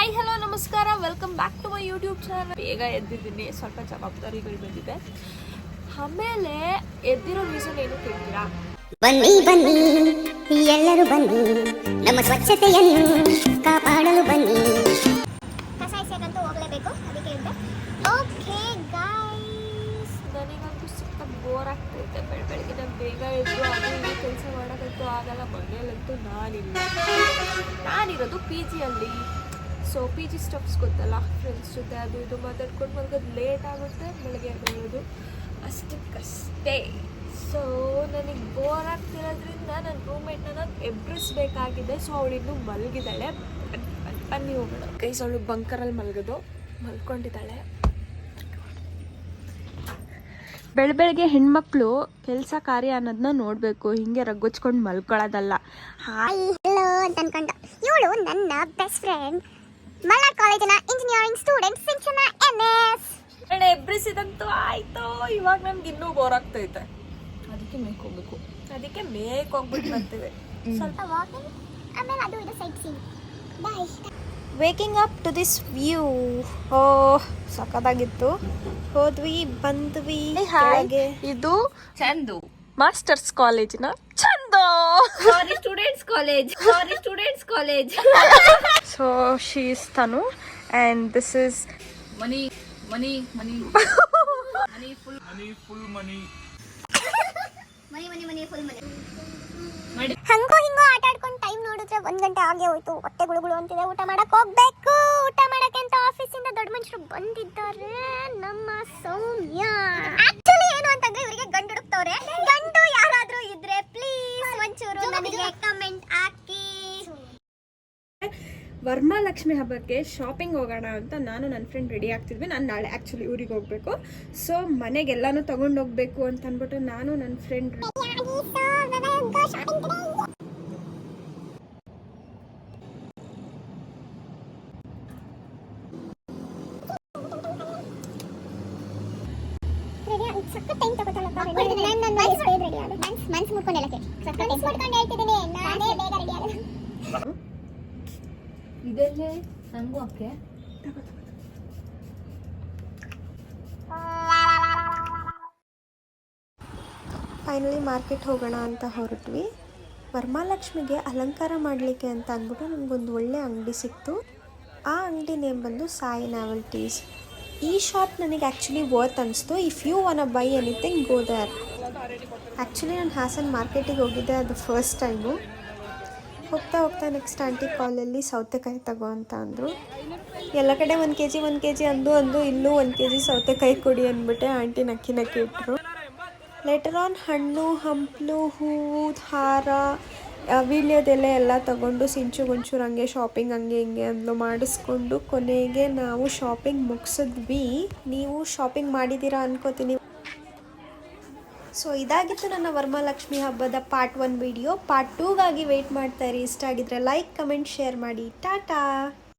Welcome back to my YouTube channel ಬೇಗ ಎದ್ದಿದ್ದೀನಿ. ಸ್ವಲ್ಪ ಜವಾಬ್ದಾರಿಗಳು ಬಂದಿದೆ ಆಮೇಲೆ ಎದ್ದಿರೋ ರೀಸನ್ ಏನು ಕೇಳ್ತೀರಾ? ಬನ್ನಿ ಬನ್ನಿ. ಎಲ್ಲರೂ ಬನ್ನಿ. ನಮ್ಮ ಸ್ವಚ್ಛತೆಯನ್ನು ಕಾಪಾಡಲು ಬನ್ನಿ. ಕಸ ಎಸೆಯಕ್ಕಂತೂ ಹೋಗಲೇಬೇಕು. ಅದಕ್ಕೆ ಇದ್ದೆ ಓಕೆ ಗಾಯ್ಸ್ ನನಗಂತೂ ಬೋರ್ ಆಗ್ತೈತೆ ಬೆಳ ಬೆಳಗ್ಗೆ ಬೇಗ ಎದ್ದು ಅದು ಕೆಲಸ ಮಾಡೋಕ್ಕಂತೂ ಆಗಲ್ಲ. ಮನೆಯಲ್ಲಂತೂ ನಾನಿಲ್ಲ. ನಾನಿರೋದು ಪಿ ಜಿಯಲ್ಲಿ ಸೊ ಪಿ ಜಿ ಸ್ಟೆಪ್ಸ್ ಗೊತ್ತಲ್ಲ ಫ್ರೆಂಡ್ಸ್ ಜೊತೆ ಅದು ಇದು ಮಾತಾಡ್ಕೊಂಡು ಮಲ್ಗೋದು ಲೇಟ್ ಆಗುತ್ತೆ ಬೆಳಗ್ಗೆ ಬರೋದು ಅಷ್ಟಕ್ಕಷ್ಟೇ ಸೊ ನನಗೆ ಬೋರ್ ಆಗ್ತಿರೋದ್ರಿಂದ ನನ್ನ ರೂಮ್ಮೇಟ್ನ ನಾನು ಎಬ್ರಿಸ್ಬೇಕಾಗಿದೆ ಸೊ ಇನ್ನೂ ಮಲಗಿದ್ದಾಳೆ. ಬನ್ನಿ ಹೋಗೋಣ. ಕೈಸ್ ಅವಳು ಬಂಕರಲ್ಲಿ ಮಲಗೋದು ಮಲ್ಕೊಂಡಿದ್ದಾಳೆ. ಬೆಳ ಬೆಳಗ್ಗೆ ಹೆಣ್ಮಕ್ಳು ಕೆಲಸ ಕಾರ್ಯ ಅನ್ನೋದನ್ನ ನೋಡಬೇಕು. ಹಿಂಗೆ ರಗ್ಗೊಚ್ಕೊಂಡು ಮಲ್ಕೊಳ್ಳೋದಲ್ಲ ಹಾಯ್ ಹಲೋ ಅಂತ ಅನ್ಕೊಂಡ ಇವಳು ನನ್ನ ಬೆಸ್ಟ್ ಫ್ರೆಂಡ್ ಮಲ್ನಾಡ್ ಕಾಲೇಜಿನ engineering student Sinchana N S. ನಾನು ಎಬ್ರಿಸಿದಂತೂ ಆಯ್ತು? ಇವಾಗ ನಮ್ಗೆ ಇನ್ನೂ ಬೋರ್ ಆಗ್ತೈತೆ. ಅದಕ್ಕೆ ಮೇಕ್ ಹೋಗ್ಬೇಕು. ಅದಕ್ಕೆ ಮೇಕ್ ಹೋಗ್ಬಿಟ್ಟು ಬರ್ತೀವಿ. ಸ್ವಲ್ಪ ವಾಕಿಂಗ್ ಆಮೇಲೆ ಅದು ಇದು sightseeing by waking up to this view oh ಸಖತ್ತಾಗಿತ್ತು. ಹೋದ್ವಿ ಬಂದ್ವಿ ಹಾಗೆ ಇದು ಚಂದು. ಮಾಸ್ಟರ್ಸ್ ಕಾಲೇಜಿನ ಚಂದ ಸಾರಿ students college sorry students college so she's Tanu and this is money money money money full money money money full money ಮಾಡಿ. ಹಂಗೋ ಹಿಂಗೋ ಆಟ ಆಡ್ಕೊಂಡು ಟೈಮ್ ನೋಡಿದ್ರೆ ಒಂದ್ ಗಂಟೆ ಆಗೇ ಹೋಯ್ತು ಹೊಟ್ಟೆ ಗುಳುಗುಳು ಅಂತಿದೆ ಊಟ ಮಾಡಕ್ ಹೋಗ್ಬೇಕು ಊಟ ವರಮಹಾಲಕ್ಷ್ಮಿ ಹಬ್ಬಕ್ಕೆ ಶಾಪಿಂಗ್ ಹೋಗೋಣ ಅಂತ ನಾನು ನನ್ನ ಫ್ರೆಂಡ್ ರೆಡಿ ಆಗ್ತಿದ್ವಿ ನಾನು ನಾಳೆ ಆ್ಯಕ್ಚುಲಿ ಊರಿಗೆ ಹೋಗಬೇಕು ಸೊ ಮನೆಗೆಲ್ಲಾನು ತೊಗೊಂಡು ಹೋಗ್ಬೇಕು ಅಂತ ಅಂದ್ಬಿಟ್ಟು ನಾನು ನನ್ನ ಫ್ರೆಂಡ್ ಮನ್ಸು ಮುಟ್ಕೊಂಡು ಹೇಳ್ತಿದ್ದೀನಿ ನಾನೇ ಬೇಗ ರೆಡಿ ಆಗೋದು ಇದೆಲ್ಲೇ ನಂಗೂ ಅಕ್ಕೆ ಫೈನಲಿ ಮಾರ್ಕೆಟ್ ಹೋಗೋಣ ಅಂತ ಹೊರಟ್ವಿ. ವರಮಹಾಲಕ್ಷ್ಮಿಗೆ ಅಲಂಕಾರ ಮಾಡಲಿಕ್ಕೆ ಅಂತ ಅಂದ್ಬಿಟ್ಟು ನಮಗೊಂದು ಒಳ್ಳೆ ಅಂಗಡಿ ಸಿಕ್ತು. ಆ ಅಂಗಡಿ ನೇಮ್ ಬಂದು ಸಾಯಿ ನಾವೆಲ್ಟೀಸ್. ಈ ಶಾಪ್ ನನಗೆ ಆ್ಯಕ್ಚುಲಿ ವರ್ತ್ ಅನಿಸ್ತು. If you want buy anything go there actually ನಾನು ಹಾಸನ್ ಮಾರ್ಕೆಟಿಗೆ ಹೋಗಿದ್ದೆ ಅದು ಫಸ್ಟ್ ಟೈಮು ಹೋಗ್ತಾ ಹೋಗ್ತಾ ನೆಕ್ಸ್ಟ್ ಆಂಟಿ ಕಾಲಲ್ಲಿ ಸೌತೆಕಾಯಿ ತಗೋ ಅಂತ ಅಂದರು. ಎಲ್ಲ ಕಡೆ ಒಂದು ಕೆ ಜಿ ಒಂದು ಕೆ ಜಿ ಅಂದು ಅಂದು, ಇಲ್ಲೂ ಒಂದು ಕೆ ಜಿ ಸೌತೆಕಾಯಿ ಕೊಡಿ ಅಂದ್ಬಿಟ್ಟೆ ಆಂಟಿ ನಕ್ಕಿ ನಕ್ಕಿ ಇಟ್ಟರು ಲೆಟರ್ ಆನ್ ಹಣ್ಣು, ಹಂಪಲು, ಹೂವು, ಹಾರ, ವೀಳ್ಯದೆಲೆ ಎಲ್ಲ ತಗೊಂಡು ಸಿಂಚು ಗುಂಚೂರು ಹಂಗೆ ಶಾಪಿಂಗ್ ಹಂಗೆ ಹಿಂಗೆ ಅಂದ್ಲು ಮಾಡಿಸ್ಕೊಂಡು ಕೊನೆಗೆ ನಾವು ಶಾಪಿಂಗ್ ಮುಗಿಸಿದ್ವಿ. ನೀವು ಶಾಪಿಂಗ್ ಮಾಡಿದ್ದೀರಾ ಅನ್ಕೋತೀನಿ. ಸೊ ಇದಾಗಿತ್ತು ನನ್ನ ವರ್ಮಲಕ್ಷ್ಮಿ ಹಬ್ಬದ ಪಾರ್ಟ್ ಒನ್ ವಿಡಿಯೋ ಪಾರ್ಟ್ ಟೂಗಾಗಿ ವೆಯ್ಟ್ ಮಾಡ್ತಾ ಇರಿ. ಇಷ್ಟ ಆಗಿದ್ರೆ ಲೈಕ್ ಕಮೆಂಟ್ ಶೇರ್ ಮಾಡಿ. ಟಾಟಾ!